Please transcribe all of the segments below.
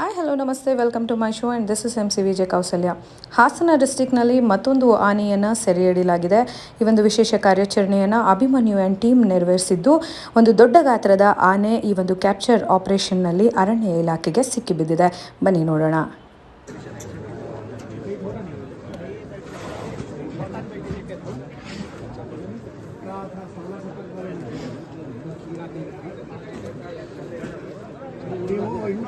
Hi hello ನಮಸ್ತೆ welcome to my show and this is M C Vijaya Kausalya Hassan ಡಿಸ್ಟಿಕ್ನಲ್ಲಿ ಮತ್ತೊಂದು ಆನೆಯನ್ನು ಸೆರೆ ಹಿಡಿಯಲಾಗಿದೆ ಈ ಒಂದು ವಿಶೇಷ ಕಾರ್ಯಾಚರಣೆಯನ್ನು ಅಭಿಮನ್ಯು ಆ್ಯಂಡ್ ಟೀಮ್ ನೆರವೇರಿಸಿದ್ದು, ಒಂದು ದೊಡ್ಡ ಗಾತ್ರದ ಆನೆ ಈ ಒಂದು ಕ್ಯಾಪ್ಚರ್ ಆಪರೇಷನ್ನಲ್ಲಿ ಅರಣ್ಯ ಇಲಾಖೆಗೆ ಸಿಕ್ಕಿಬಿದ್ದಿದೆ. ಬನ್ನಿ ನೋಡೋಣ.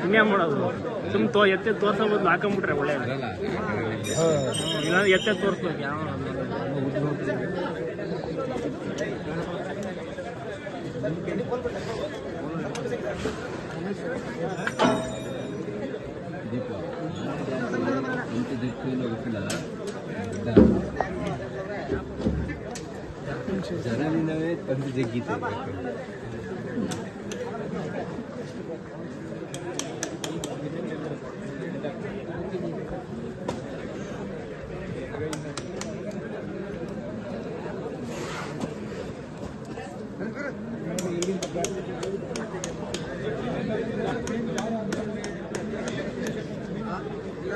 ಹಿಂಗೆ ಮಾಡೋದು? ಸುಮ್ ತೋ ಎತ್ತೆ ತೋರ್ಸೋ ಬದಲು ಹಾಕೊಂಡ್ಬಿಟ್ರೆ ಒಳ್ಳೇದು. ಇಲ್ಲಾಂದ್ರೆ ಎತ್ತೆ ತೋರಿಸ್ಬೇಕು ಯಾವ ಜನನಿನವೇ ತಂದು ಜಗ್ಗೀತೆ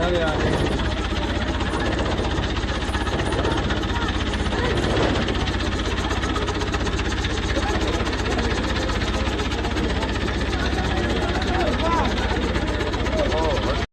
哪里啊